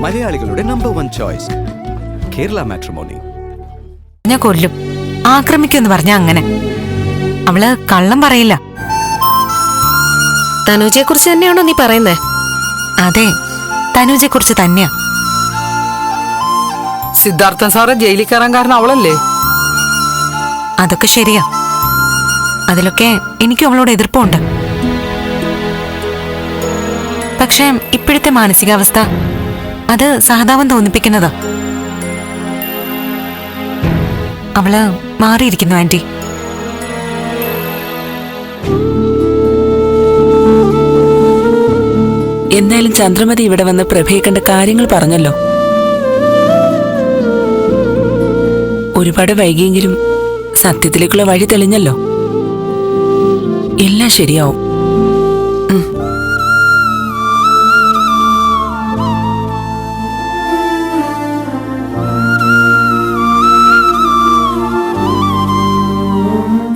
മലയാളികളുടെ number one choice Kerala matrimony ഞാൻ കൊല്ലും. ആക്രമിക്കുമെന്ന് പറഞ്ഞ അങ്ങനെ. അവൾ കള്ളം പറയില്ല. തനുജയെ കുറിച്ച് തന്നെയാണോ നീ പറയുന്നേ? അതെ തനുജയെ കുറിച്ച് തന്നെയാ. സിദ്ധാർത്ഥൻ സാറ് ജയിലിൽ കയറാൻ കാരണം അവളല്ലേ? അതൊക്കെ ശരിയാ. അതിലൊക്കെ എനിക്കും അവളോട് എതിർപ്പുണ്ട്. പക്ഷേ ഇപ്പോഴത്തെ മാനസികാവസ്ഥ അത് സഹതാപം തോന്നിപ്പിക്കുന്നതാ. അവൾ മാറിയിരിക്കുന്നു ആന്റി. എന്നാലും ചന്ദ്രമതി ഇവിടെ വന്ന് പ്രഭയെ കണ്ട കാര്യങ്ങൾ പറഞ്ഞല്ലോ. ഒരുപാട് വൈകിയെങ്കിലും സത്യത്തിലേക്കുള്ള വഴി തെളിഞ്ഞല്ലോ. എല്ലാം ശരിയാവും.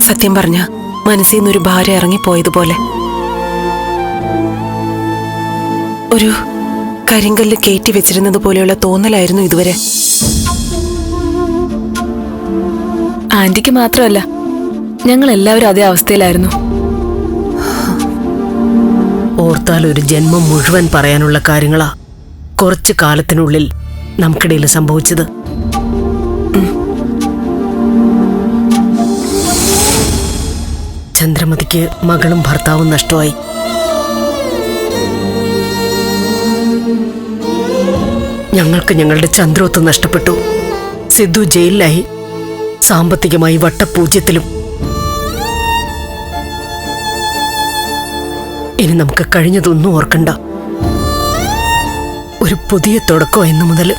സത്യം പറഞ്ഞ മനസ്സിൽ നിന്നൊരു ഭാരം ഇറങ്ങിപ്പോയതുപോലെ. ഒരു കരിങ്കല്ല് കയറ്റി വെച്ചിരുന്നത് പോലെയുള്ള തോന്നലായിരുന്നു ഇതുവരെ. ആന്റിക്ക് മാത്രമല്ല ഞങ്ങൾ എല്ലാവരും അതേ അവസ്ഥയിലായിരുന്നു. ഓർത്താൽ ഒരു ജന്മം മുഴുവൻ പറയാനുള്ള കാര്യങ്ങളാ കുറച്ചു കാലത്തിനുള്ളിൽ നമുക്കിടയിൽ സംഭവിച്ചത്. ചന്ദ്രമതിക്ക് മകളും ഭർത്താവും നഷ്ടമായി. ഞങ്ങൾക്ക് ഞങ്ങളുടെ ചന്ദ്രോത്ത് നഷ്ടപ്പെട്ടു. സിദ്ധു ജയിലിലായി. സാമ്പത്തികമായി വട്ടപൂജ്യത്തിലും. ഇനി നമുക്ക് കഴിഞ്ഞതൊന്നും ഓർക്കണ്ട. ഒരു പുതിയ തുടക്കം എന്നു മുതൽ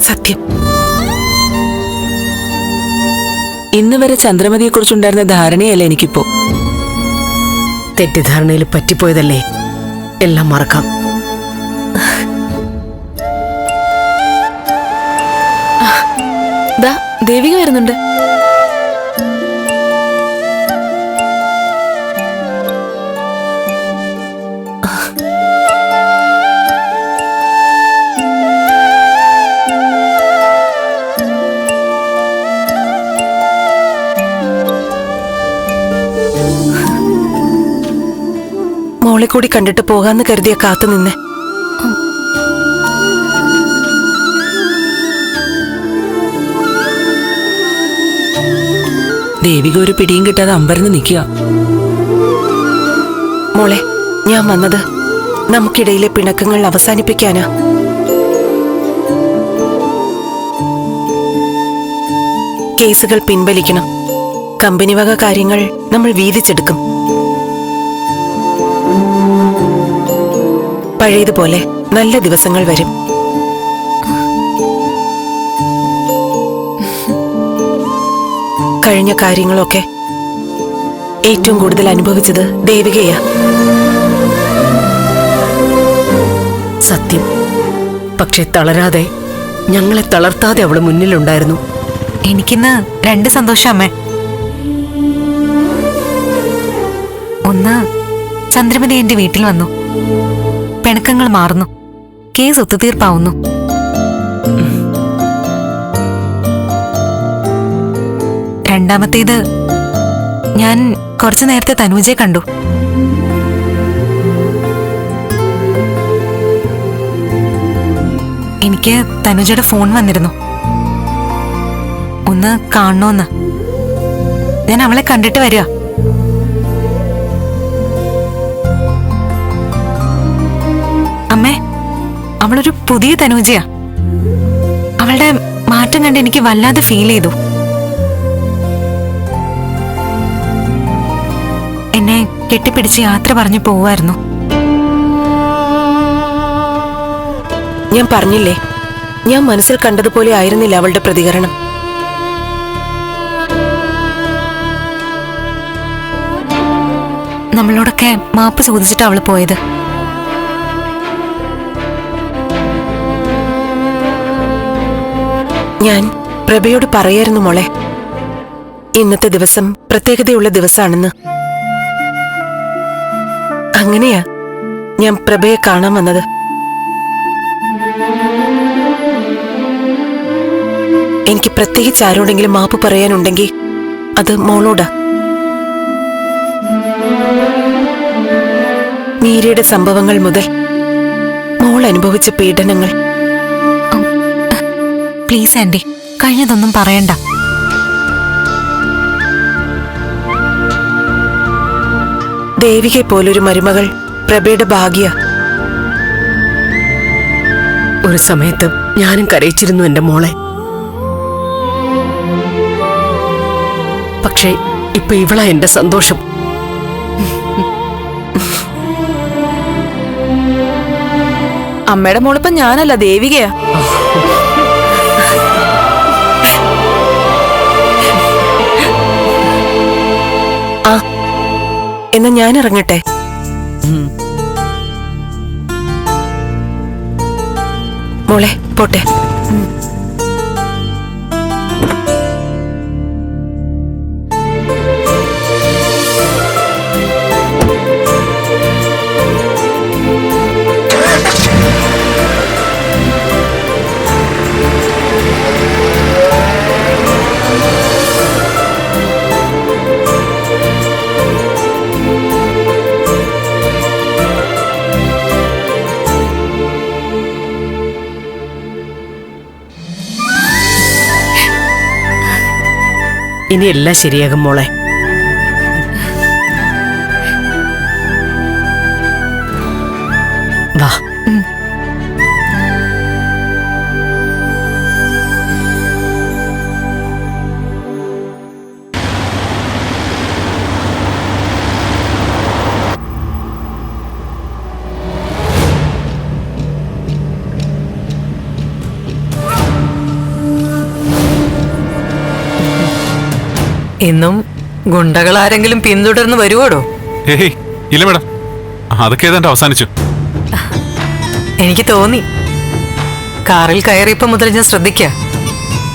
സത്യം. ഇന്ന് വരെ ചന്ദ്രമതിയെക്കുറിച്ചുണ്ടായിരുന്ന ധാരണയല്ല എനിക്കിപ്പോ? തെറ്റിദ്ധാരണയിൽ പറ്റിപ്പോയതല്ലേ? എല്ലാം മറക്കാം. ദാ ദേവിക വരുന്നുണ്ട്. മോളെ കൂടി കണ്ടിട്ട് പോകാന്ന് കരുതിയ കാത്തു നിന്നെ. ദേവിക ഒരു പിടിയും കിട്ടാതെ അമ്പരന്ന് നിൽക്കുക. മോളെ ഞാൻ വന്നത് നമുക്കിടയിലെ പിണക്കങ്ങൾ അവസാനിപ്പിക്കാനാ. കേസുകൾ പിൻവലിക്കണം. കമ്പനി വക കാര്യങ്ങൾ നമ്മൾ വീതിച്ചെടുക്കും. പഴയതുപോലെ നല്ല ദിവസങ്ങൾ വരും. കഴിഞ്ഞ കാര്യങ്ങളൊക്കെ ഏറ്റവും കൂടുതൽ അനുഭവിച്ചത് ദേവികയാ. സത്യം. പക്ഷെ തളരാതെ ഞങ്ങളെ തളർത്താതെ അവൾ മുന്നിലുണ്ടായിരുന്നു. എനിക്കിന്ന് രണ്ട് സന്തോഷം അമ്മേ. ഒന്ന് ചന്ദ്രമതി എന്റെ വീട്ടിൽ വന്നു. പിണക്കങ്ങൾ മാറുന്നു. കേസ് ഒത്തുതീർപ്പാവുന്നു. രണ്ടാമത്തേത് ഞാൻ കുറച്ചു നേരത്തെ തനുജയെ കണ്ടു. എനിക്ക് തനുജയുടെ ഫോൺ വന്നിരുന്നു. ഒന്ന് കാണണോന്ന്. ഞാൻ അവളെ കണ്ടിട്ട് വരിക. അവളൊരു പുതിയ തനൂജയാ. അവളുടെ മാറ്റം കണ്ട് എനിക്ക് വല്ലാതെ ഫീൽ ചെയ്തു. എന്നെ കെട്ടിപ്പിടിച്ച് യാത്ര പറഞ്ഞു പോവായിരുന്നു ഞാൻ പറഞ്ഞില്ലേ ഞാൻ മനസ്സിൽ കണ്ടതുപോലെ ആയിരുന്നില്ല അവളുടെ പ്രതികരണം. നമ്മളോടൊക്കെ മാപ്പ് ചോദിച്ചിട്ട് അവൾ പോയത്. ഞാൻ പ്രഭയോട് പറയായിരുന്നു മോളെ. ഇന്നത്തെ ദിവസം പ്രത്യേകതയുള്ള ദിവസമാണെന്ന് അങ്ങനെയാ ഞാൻ പ്രഭയെ കാണാൻ വന്നത്. എനിക്ക് പ്രത്യേകിച്ച് ആരോടെങ്കിലും മാപ്പ് പറയാനുണ്ടെങ്കിൽ അത് മോളോടാ. മീരയുടെ സംഭവങ്ങൾ മുതൽ മോൾ അനുഭവിച്ച പീഡനങ്ങൾ പ്ലീസ് ആൻഡി കഴിഞ്ഞതൊന്നും പറയണ്ട. ദേവികെ പോലൊരു മരുമകൾ പ്രഭയുടെ ഭാഗ്യ. ഒരു സമയത്ത് ഞാനും കരയിച്ചിരുന്നു എന്റെ മോളെ. പക്ഷേ ഇപ്പൊ ഇവളാ എന്റെ സന്തോഷം. അമ്മയുടെ മോളിപ്പം ഞാനല്ല ദേവികയാ. എന്നാ ഞാൻ ഇറങ്ങട്ടെ? മോളെ പോട്ടെ. ഇനി എല്ലാം ശരിയാകും മോളെ. വാ. ഇന്നും ഗുണ്ടകളാരെങ്കിലും പിന്തുടർന്ന് വരുവോടോ? ഏയ് ഇല്ല മേഡം. അതൊക്കെ ഏതാണ്ട് അവസാനിച്ചു. എനിക്ക് തോന്നി. കാറിൽ കയറിയപ്പോ മുതൽ ഞാൻ ശ്രദ്ധിക്ക.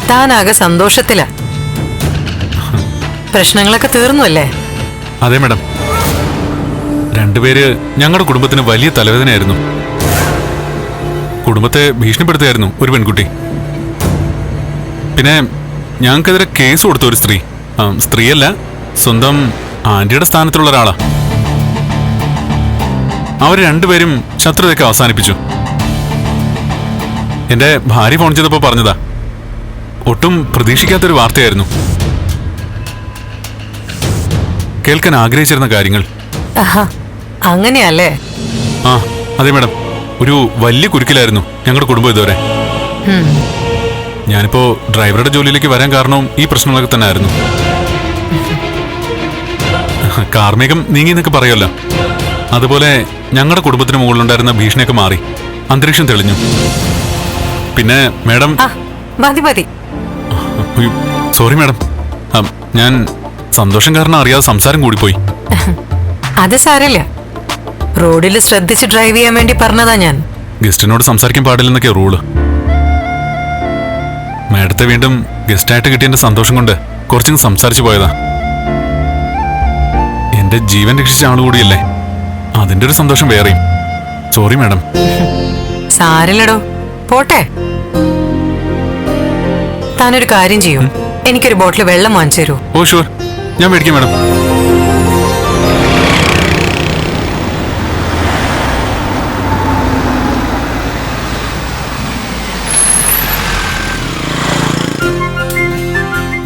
താനാകെ സന്തോഷത്തില. പ്രശ്നങ്ങളൊക്കെ തീർന്നു അല്ലേ അതെ മേഡം. രണ്ടുപേര് ഞങ്ങളുടെ കുടുംബത്തിന് വലിയ തലവേദനയായിരുന്നു. കുടുംബത്തെ ഭീഷണിപ്പെടുത്തുകയായിരുന്നു ഒരു പെൺകുട്ടി. പിന്നെ ഞങ്ങൾക്കെതിരെ കേസ് കൊടുത്ത ഒരു സ്ത്രീ. സ്ത്രീയല്ല സ്വന്തം ആന്റിയുടെ സ്ഥാനത്തുള്ള ഒരാളാ. അവർ രണ്ടുപേരും ശത്രുതയൊക്കെ അവസാനിപ്പിച്ചു. എന്റെ ഭാര്യ ഫോൺ ചെയ്തപ്പോൾ പറഞ്ഞതാ ഒട്ടും പ്രതീക്ഷിക്കാത്തൊരു വാർത്തയായിരുന്നു. കേൾക്കാൻ ആഗ്രഹിച്ചിരുന്ന കാര്യങ്ങൾ. അങ്ങനെയല്ലേ? ആ അതെ മേഡം. ഒരു വലിയ കുരുക്കിലായിരുന്നു ഞങ്ങളുടെ കുടുംബം ഇതുവരെ. ഞാനിപ്പോ ഡ്രൈവറുടെ ജോലിയിലേക്ക് വരാൻ കാരണവും ഈ പ്രശ്നങ്ങളൊക്കെ തന്നെ ആയിരുന്നു കാർമികം നീങ്ങി എന്നൊക്കെ പറയുമല്ലോ. അതുപോലെ ഞങ്ങളുടെ കുടുംബത്തിന് മുകളിലുണ്ടായിരുന്ന ഭീഷണിയൊക്കെ മാറി. അന്തരീക്ഷം തെളിഞ്ഞു. പിന്നെ മേഡം ആ മതി മതി. Sorry madam. ഞാൻ സന്തോഷം കാരണം അറിയാതെ സംസാരം കൂടിപ്പോയി. അത് സാരല്ല റോഡിൽ ശ്രദ്ധിച്ച് ഡ്രൈവ് ചെയ്യാൻ വേണ്ടി പറഞ്ഞതാ ഞാൻ. ഗസ്റ്റിനോട് സംസാരിക്കാൻ പാടില്ലെന്നൊക്കെ റൂൾ. മാഡത്തെ വീണ്ടും ഗസ്റ്റായിട്ട് കിട്ടിയതിന്റെ സന്തോഷം കൊണ്ട് കുറച്ചങ്ങ് സംസാരിച്ചു പോയതാ. എന്റെ ജീവൻ രക്ഷിച്ച ആളുകൂടിയല്ലേ അതിന്റെ ഒരു സന്തോഷം വേറെയും. സോറി മാഡം സാരില്ലടോ. പോട്ടെ. താനൊരു കാര്യം ചെയ്യും. എനിക്കൊരു ബോട്ടിൽ വെള്ളം വാങ്ങിച്ചു തരൂ. ഓ ഷുവർ ഞാൻ മേടിക്കാം മാഡം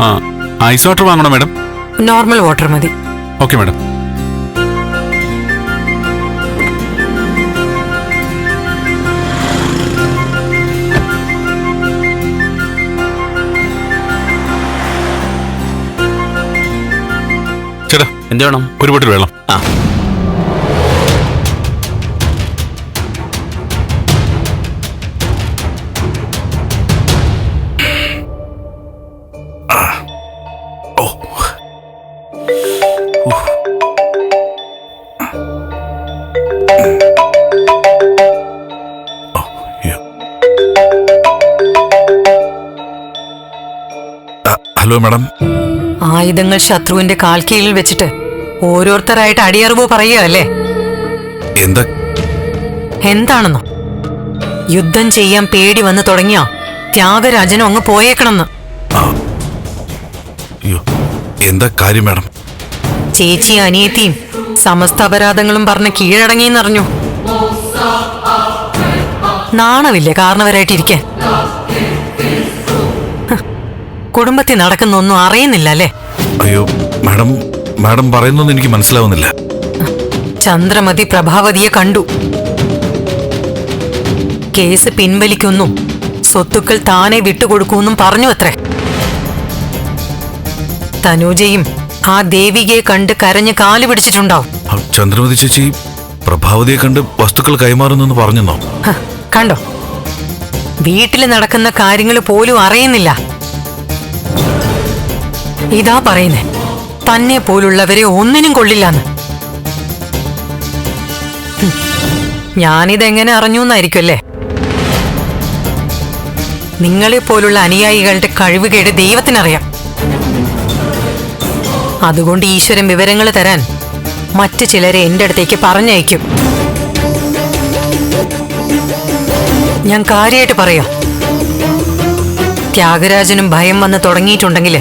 ആ ഐസ് വാട്ടർ വാങ്ങണോ മാഡം നോർമൽ വാട്ടർ മതി. ഓക്കെ മാഡം എന്ത് വേണം? ഒരു ബോട്ടിൽ വെള്ളം. ആ. Hello madam. ആയുധങ്ങൾ ശത്രുവിന്റെ കാൽക്കീഴിൽ വെച്ചിട്ട് ഓരോരുത്തരായിട്ട് അടിയറിവ് പറയുക അല്ലേ? എന്താ? എന്താണെന്നോ? യുദ്ധം ചെയ്യാൻ പേടി വന്ന് തുടങ്ങിയോ? ത്യാഗരാജനും അങ്ങ് പോയേക്കണമെന്ന്. എന്താ കാര്യം മാഡം? ചേച്ചി അനിയത്തിയും സമസ്ത അപരാധങ്ങളും പറഞ്ഞ് കീഴടങ്ങിയെന്നറിഞ്ഞു. നാണമില്ലേ കാരണവരായിട്ടിരിക്കാൻ? കുടുംബത്തിൽ നടക്കുന്ന ഒന്നും അറിയുന്നില്ല അല്ലേ? അയ്യോ മാഡം മാഡം പറയുന്നൊന്നും എനിക്ക് മനസ്സിലാവുന്നില്ല. ചന്ദ്രമതി പ്രഭാവതിയെ കണ്ടു. കേസ് പിൻവലിക്കുന്നും. സ്വത്തുക്കൾ താനെ വിട്ടുകൊടുക്കുമെന്നും പറഞ്ഞു അത്രേ. തനൂജയും ആ ദേവികയെ കണ്ട് കരഞ്ഞ് കാൽ പിടിച്ചിട്ടുണ്ടാവും. ചന്ദ്രമതി ചേച്ചി പ്രഭാവതിയെ കണ്ട് വസ്തുക്കൾ കൈമാറുന്നെന്ന് പറഞ്ഞെന്നോ? കണ്ടോ? വീട്ടിൽ നടക്കുന്ന കാര്യങ്ങൾ പോലും അറിയുന്നില്ല. ഇതാ പറയുന്നേ. തന്നെ പോലുള്ളവരെ ഒന്നിനും കൊള്ളില്ലാന്ന്. ഞാനിതെങ്ങനെ അറിഞ്ഞു എന്നായിരിക്കുമല്ലേ നിങ്ങളെ പോലുള്ള അനുയായികളുടെ കഴിവുകേട് ദൈവത്തിനറിയാം. അതുകൊണ്ട് ഈശ്വരൻ വിവരങ്ങൾ തരാൻ മറ്റു ചിലരെ എന്റെ അടുത്തേക്ക് പറഞ്ഞയക്കും. ഞാൻ കാര്യമായിട്ട് പറയാം. ത്യാഗരാജനും ഭയം വന്ന് തുടങ്ങിയിട്ടുണ്ടെങ്കിൽ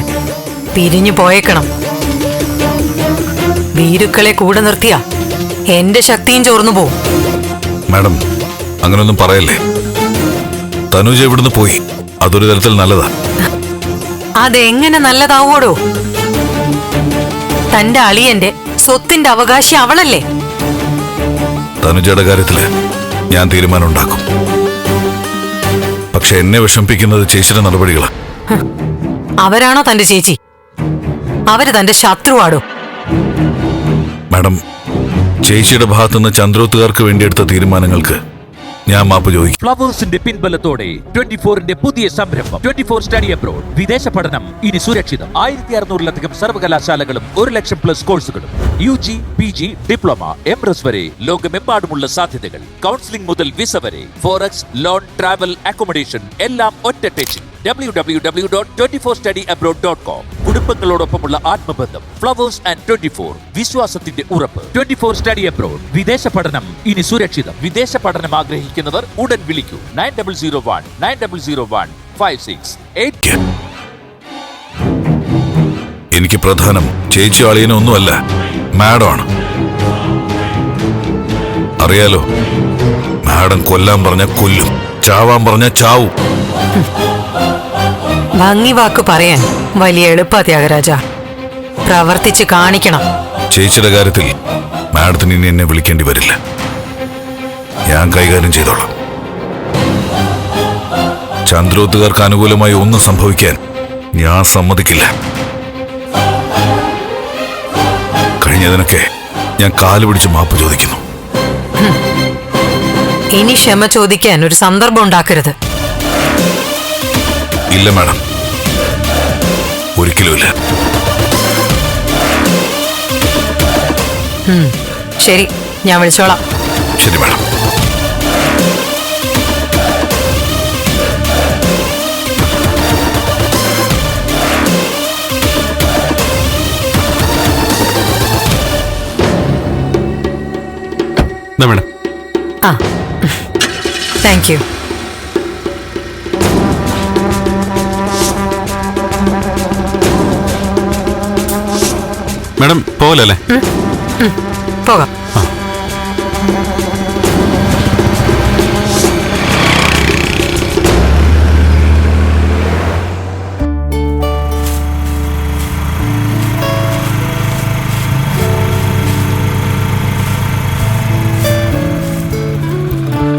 പിരിഞ്ഞു പോയേക്കണം. വീരുക്കളെ കൂടെ നിർത്തിയ എന്റെ ശക്തിയും ചോർന്നു പോവും. മാഡം അങ്ങനൊന്നും പറയല്ലേ? തനുജ ഇവിടുന്ന് പോയി? അതൊരു തരത്തിൽ നല്ലതാ. അതെങ്ങനെ നല്ലതാവോടോ? തന്റെ അളിയന്റെ സ്വത്തിന്റെ അവകാശി അവളല്ലേ? തനുജയുടെ കാര്യത്തിൽ ഞാൻ തീരുമാനം ഉണ്ടാക്കും പക്ഷെ എന്നെ വിഷമിപ്പിക്കുന്നത് ചേച്ചിയുടെ നടപടികളാ. അവരാണോ തന്റെ ചേച്ചി? അവർ തന്റെ ശത്രുവാടോ? മാഡം ചേച്ചിയുടെ ഭാഗത്തുനിന്ന് ചന്ദ്രോത്തുകാർക്ക് വേണ്ടി എടുത്ത തീരുമാനങ്ങൾക്ക് ഞാൻ മാപ്പ് ചോദിക്കും. ഫ്ലവേഴ്സിന്റെ പിൻബലത്തോടെ ട്വന്റി ഫോറിന്റെ പുതിയ സംരംഭം. Twenty four study abroad. വിദേശ പഠനം ഇനി സുരക്ഷിതം. ആയിരത്തി അറുന്നൂറിലധികം സർവകലാശാലകളും ഒരു ലക്ഷം പ്ലസ് കോഴ്സുകളും. U G P G diploma M S വരെ ലോകമെമ്പാടുമുള്ള സാധ്യതകൾ. കൗൺസിലിംഗ് മുതൽ വിസ വരെ. ഫോറക്സ് ലോൺ ട്രാവൽ അക്കോമഡേഷൻ എല്ലാം ഒറ്റ ടെച്ചിൽ. W W W dot twenty four study abroad dot com കുടുംബങ്ങളോടൊപ്പമുള്ള ആത്മബന്ധം ഫ്ലവേഴ്സ് ആൻഡ് ട്വന്റി ഫോർ വിശ്വാസത്തിന്റെ ഉറപ്പ്. ട്വന്റി ഫോർ സ്റ്റഡി അബ്രോഡ് വിദേശ പഠനം ഇനി സുരക്ഷിതം. വിദേശ പഠനം ആഗ്രഹിക്കുന്നവർ ഉടൻ വിളിക്കൂ. Nine double zero one nine double zero one five six. Eight എനിക്ക് പ്രധാനം ചേച്ചി അളിയനൊന്നുമല്ല മാഡമാണ്. അറിയാലോ മാഡം കൊല്ലാൻ പറഞ്ഞ കൊല്ലും ചാവാൻ പറഞ്ഞ ചാവും. ഭംഗി വാക്ക് പറയാൻ വലിയ എളുപ്പാ ത്യാഗരാജ. പ്രവർത്തിച്ച് കാണിക്കണം. ചേച്ചിയുടെ കാര്യത്തിൽ മാഡത്തിന് ഇനി എന്നെ വിളിക്കേണ്ടി വരില്ല. ഞാൻ കൈകാര്യം ചെയ്തോളാം. ചന്ദ്രോത്തുകാർക്ക് അനുകൂലമായി ഒന്നും സംഭവിക്കാൻ ഞാൻ സമ്മതിക്കില്ല. കഴിഞ്ഞതിനൊക്കെ ഞാൻ കാൽ പിടിച്ച് മാപ്പ് ചോദിക്കുന്നു. ഇനി ക്ഷമ ചോദിക്കാൻ ഒരു സന്ദർഭം ഉണ്ടാക്കരുത്. ഇല്ല മാഡം. ഒരിക്കലുമില്ല ശരി ഞാൻ വിളിച്ചോളാം. ശരി മാഡം. ആ താങ്ക് യു മേഡം പോവല്ലേ? പോകാം.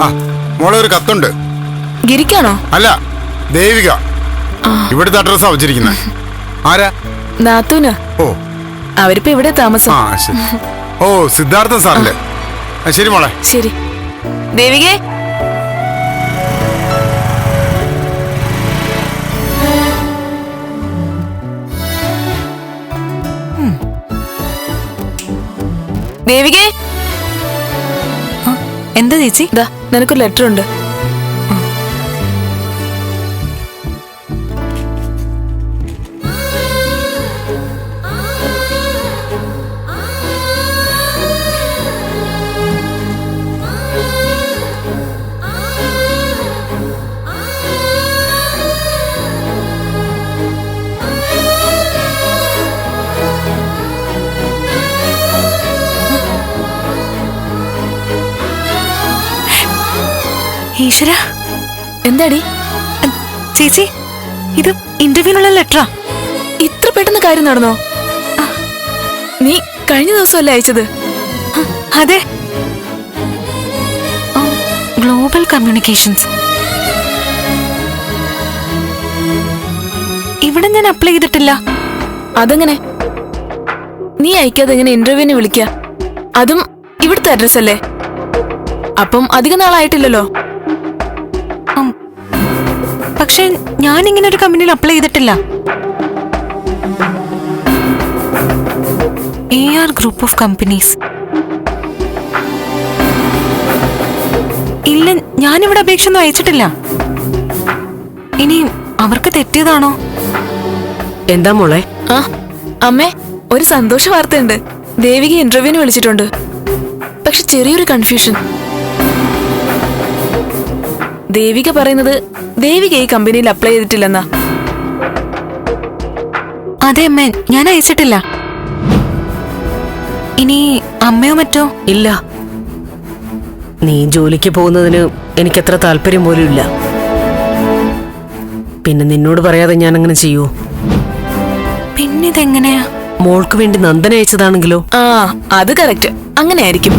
ആ. മോളെ ഒരു കത്തുണ്ട്. ഗിരിക്കാണോ? അല്ല ദേവിക. ഇവിടുത്തെ അഡ്രസ്സാ വെച്ചിരിക്കുന്നത് ആരാ? നാത്തൂന. ഓ. അവരിപ്പോ ഇവിടെ താമസം? ആ ശരി. ഓ സിദ്ധാർത്ഥ സാറല്ലേ? ആ, ശരി മോളെ. ശരി. ദേവികേ? ദേവികേ? എന്താ ചേച്ചി? ദാ നിനക്കൊരു ലെറ്റർ ഉണ്ട് ഈശ്വര എന്താടി? ചേച്ചി ഇത് ഇന്റർവ്യൂവിനുള്ള ലെറ്ററാ. ഇത്ര പെട്ടെന്ന് കാര്യം നടന്നോ? നീ കഴിഞ്ഞ ദിവസമല്ലേ അയച്ചത്? അതെ. Global communications. ഇവിടെ ഞാൻ അപ്ലൈ ചെയ്തിട്ടില്ല. അതെങ്ങനെ? നീ അയക്കാതെ എങ്ങനെ ഇന്റർവ്യൂവിന് വിളിക്ക. അതും ഇവിടുത്തെ അഡ്രസ്സല്ലേ? അപ്പം അധികം നാളായിട്ടില്ലല്ലോ. പക്ഷെ ഞാൻ ഇങ്ങനെ ഒരു കമ്പനിയിൽ അപ്ലൈ ചെയ്തിട്ടില്ല. A R group of companies ഇല്ല ഞാനിവിടെ അപേക്ഷ ഒന്നും അയച്ചിട്ടില്ല. ഇനി അവർക്ക് തെറ്റിയതാണോ? എന്താ മോളെ? ആ അമ്മേ ഒരു സന്തോഷ വാർത്തയുണ്ട്. ദേവിക ഇന്റർവ്യൂവിന് വിളിച്ചിട്ടുണ്ട്. പക്ഷെ ചെറിയൊരു കൺഫ്യൂഷൻ ദേവിക പറയുന്നത് ദേവിക ഈ കമ്പനിയിൽ അപ്ലൈ ചെയ്തിട്ടില്ലെന്നാ? അതെ അമ്മ ഞാൻ അയച്ചിട്ടില്ല. ഇനി അമ്മയോ മറ്റോ? ഇല്ല. നീ ജോലിക്ക് പോകുന്നതിന് എനിക്കത്ര താല്പര്യം പോലും ഇല്ല. പിന്നെ നിന്നോട് പറയാതെ ഞാൻ അങ്ങനെ ചെയ്യൂ പിന്നിതെങ്ങനെയാ മോൾക്ക് വേണ്ടി നന്ദന അയച്ചതാണെങ്കിലോ? ആ അത് കറക്റ്റ്. അങ്ങനെ ആയിരിക്കും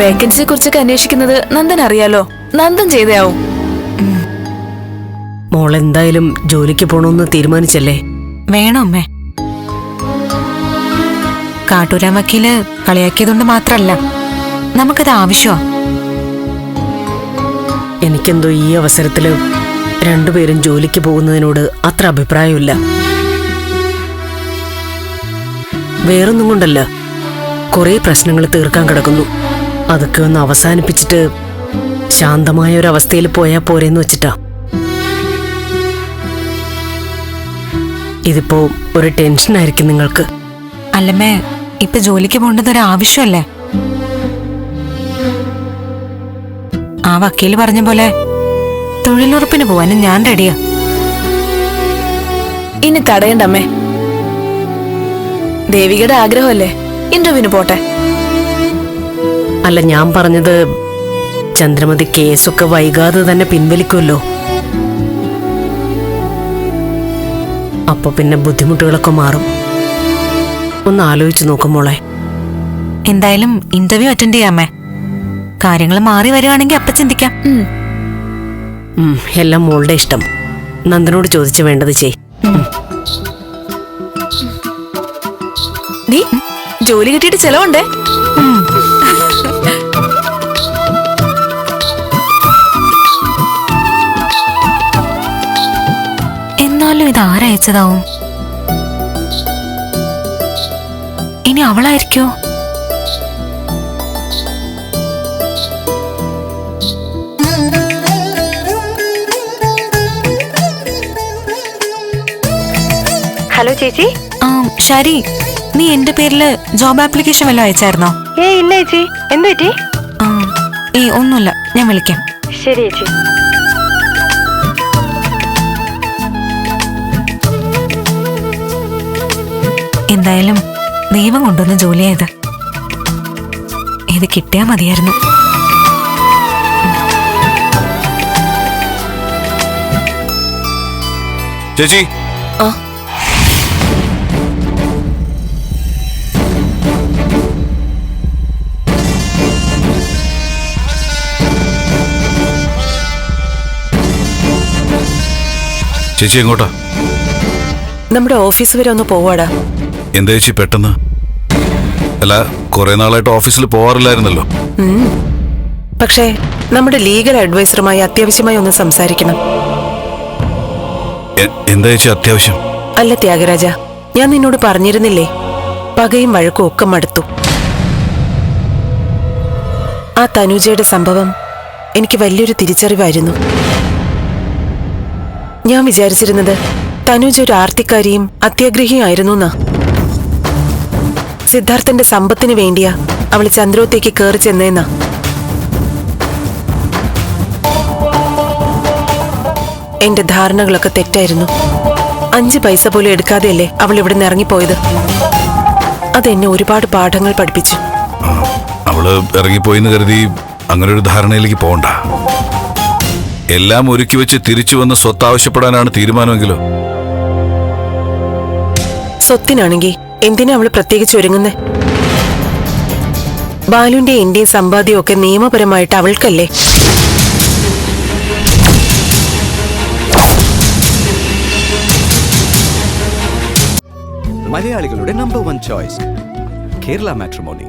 വേക്കൻസിയെ കുറിച്ചൊക്കെ അന്വേഷിക്കുന്നത് നന്ദൻ അറിയാലോ? നന്ദൻ ചെയ്തയാവും. മോൾ എന്തായാലും ജോലിക്ക് പോണമെന്ന് തീരുമാനിച്ചല്ലേ? വേണോ അമ്മേ? കാട്ടൂരാൻ വക്കീൽ കളിയാക്കിയതുകൊണ്ട് മാത്രല്ല നമുക്കത് ആവശ്യമാ എനിക്കെന്തോ ഈ അവസരത്തിൽ രണ്ടുപേരും ജോലിക്ക് പോകുന്നതിനോട് അത്ര അഭിപ്രായമില്ല വേറൊന്നും കൊണ്ടല്ല കുറെ പ്രശ്നങ്ങൾ തീർക്കാൻ കിടക്കുന്നു. അതൊക്കെ ഒന്ന് അവസാനിപ്പിച്ചിട്ട് ശാന്തമായ ഒരു അവസ്ഥയിൽ പോയാൽ പോരെന്ന് വെച്ചിട്ടാ. ഇതിപ്പോ ഒരു ടെൻഷൻ ആയിരിക്കും നിങ്ങൾക്ക്. അല്ലമ്മേ ഇപ്പൊ ജോലിക്ക് പോകേണ്ടത് ഒരു ആവശ്യമല്ലേ? ആ വക്കീൽ പറഞ്ഞ പോലെ തൊഴിലുറപ്പിന് പോവാനും ഞാൻ റെഡിയാ ഇനി തടയണ്ടമ്മേ. ദേവികയുടെ ആഗ്രഹമല്ലേ? ഇന്റർവ്യൂവിന് പോട്ടെ. അല്ല ഞാൻ പറഞ്ഞത് ചന്ദ്രമതി കേസൊക്കെ വൈകാതെ തന്നെ പിൻവലിക്കുമല്ലോ. അപ്പൊ പിന്നെ ബുദ്ധിമുട്ടുകളൊക്കെ മാറും. ഒന്ന് ആലോചിച്ച് നോക്കും മോളെ. എന്തായാലും ഇന്റർവ്യൂ അറ്റൻഡ് ചെയ്യാമേ. കാര്യങ്ങൾ മാറി വരികയാണെങ്കിൽ അപ്പൊ ചിന്തിക്കാം. എല്ലാം മോളുടെ ഇഷ്ടം. നന്ദനോട് ചോദിച്ചു വേണ്ടത് ചെയ്. നീ ജോലി കിട്ടിയിട്ട് ചെലവുണ്ടേ? എന്നാലും ഇത് ആരയച്ചതാവും ഇനി അവളായിരിക്കോ? ഹലോ ചേച്ചി. ആ ശരി നീ എന്റെ പേരിൽ ജോബ് ആപ്ലിക്കേഷൻ വല്ലതും അയച്ചായിരുന്നോ? ഏ ഇല്ല ചേച്ചി. എന്താ പറ്റി ആ ഏ ഒന്നുമില്ല. ഞാൻ വിളിക്കാം. ശരി ചേച്ചി. എന്തായാലും ദൈവം കൊണ്ടുവന്ന ജോലിയായത് ഇത് കിട്ടിയാ മതിയായിരുന്നു. ചേച്ചി. ആ. ചേച്ചി എങ്ങോട്ടാ? നമ്മുടെ ഓഫീസ് വരെ ഒന്ന് പോവാടാ. എന്താ ചേച്ചി പെട്ടെന്ന്? അല്ല കുറെ നാളായിട്ട് ഓഫീസിൽ പോവാറില്ലായിരുന്നല്ലോ. പക്ഷേ നമ്മുടെ ലീഗൽ അഡ്വൈസറുമായി അത്യാവശ്യമായി ഒന്ന് സംസാരിക്കണം. എന്തേച്ചി എന്താ ചേച്ചി അത്യാവശ്യം? അല്ല ത്യാഗരാജ ഞാൻ നിന്നോട് പറഞ്ഞിരുന്നില്ലേ? പകയും വഴക്കും ഒക്കെ മടുത്തു. ആ തനുജയുടെ സംഭവം എനിക്ക് വലിയൊരു തിരിച്ചറിവായിരുന്നു. ഞാൻ വിചാരിച്ചിരുന്നത് തനുജ ഒരു ആർത്തിക്കാരിയും അത്യാഗ്രഹിയും ആയിരുന്നു എന്നാ. സിദ്ധാർത്ഥന്റെ സമ്പത്തിന് വേണ്ടിയാ അവൾ ചന്ദ്രോത്തേക്ക് കയറി ചെന്നേന്നാ. എന്റെ ധാരണകളൊക്കെ തെറ്റായിരുന്നു. അഞ്ച് പൈസ പോലും എടുക്കാതെയല്ലേ അവൾ ഇവിടെ നിന്ന് ഇറങ്ങിപ്പോയത്? അതെന്നെ ഒരുപാട് പാഠങ്ങൾ പഠിപ്പിച്ചു. അവൾ ഇറങ്ങിപ്പോയിന്ന് കരുതി അങ്ങനെ ഒരു ധാരണയിലേക്ക് പോകണ്ട. എല്ലാം ഒരുക്കി വെച്ച് തിരിച്ചു വന്ന് സ്വത്ത് ആവശ്യപ്പെടാനാണ് തീരുമാനമെങ്കിലോ? സ്വത്തിനാണെങ്കി എന്തിനാ അവൾ പ്രത്യേകിച്ച് ഒരുങ്ങുന്നേ? ബാലുവിന്റെ എന്റെയും സമ്പാദ്യവും ഒക്കെ നിയമപരമായിട്ട് അവൾക്കല്ലേ? മലയാളികളുടെ number one choice Kerala matrimony